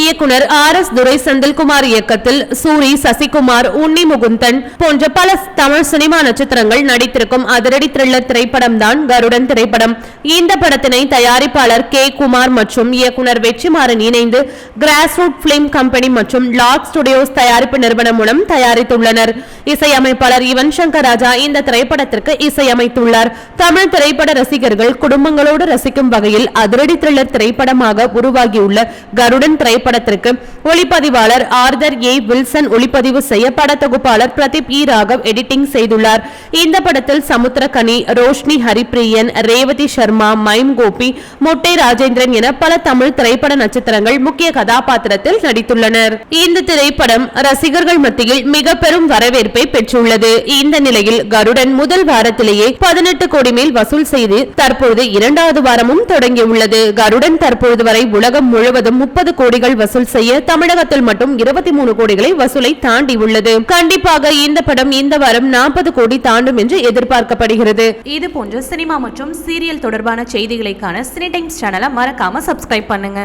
இயக்குனர் R S துரை செந்தில்குமார் இயக்கத்தில் சூரி சசிகுமார் உன்னி முகுந்தன் போன்ற பல தமிழ் சினிமா நட்சத்திரங்கள் நடித்திருக்கும் அதிரடி த்ரில்லர் திரைப்படம் தான் கருடன் திரைப்படம். இந்த படத்தினை தயாரிப்பாளர் கே. குமார் மற்றும் இயக்குனர் வெற்றிமாறன் இணைந்து கிராஸ் ரூட் பிலிம் கம்பெனி மற்றும் லாக் ஸ்டுடியோஸ் தயாரிப்பு நிறுவனம் மூலம் தயாரித்துள்ளனர். இசையமைப்பாளர் யுவன் சங்கர் ராஜா இந்த திரைப்படத்திற்கு இசையமைத்துள்ளார். தமிழ் திரைப்பட ரசிகர்கள் குடும்பங்களோடு ரசிக்கும் வகையில் அதிரடி த்ரில்லர் திரைப்படமாக உருவாகியுள்ள கருடன் திரைப்படத்திற்கு ஒளிப்பதிவாளர் ஆர்தர் ஏ வில்சன் ஒளிப்பதிவு செய்ய படத்தொகுப்பாளர் பிரதீப் இ ராகவ் எடிட்டிங் செய்துள்ளார். இந்த படத்தில் சமுத்திரகனி ரோஷ்னி ஹரிப்பிரியன் ரேவதி சர்மா மைம் கோபி மொட்டை ராஜேந்திரன் என பல தமிழ் திரைப்பட நட்சத்திரங்கள் முக்கிய கதாபாத்திரத்தில் நடித்துள்ளனர். இந்த திரைப்படம் ரசிகர்கள் மத்தியில் மிக பெரும் வரவேற்பு பெற்றுள்ளது. இந்த நிலையில் கருடன் முதல் வாரத்திலேயே பதினெட்டு கோடி மேல் வசூல் செய்து தற்போது இரண்டாவது வாரமும் தொடங்கியுள்ளது. கருடன் தற்போது வரை உலகம் முழுவதும் முப்பது கோடிகள் வசூல் செய்ய தமிழகத்தில் மட்டும் இருபத்தி மூணு கோடிகளை வசூலை தாண்டி உள்ளது கண்டிப்பாக இந்த படம் இந்த வாரம் நாற்பது கோடி தாண்டும் என்று எதிர்பார்க்கப்படுகிறது. இது போன்ற சினிமா மற்றும் சீரியல் தொடர்பான செய்திகளைக்கான சினி டைம்ஸ் சேனலை மறக்காம சப்ஸ்கிரைப் பண்ணுங்க.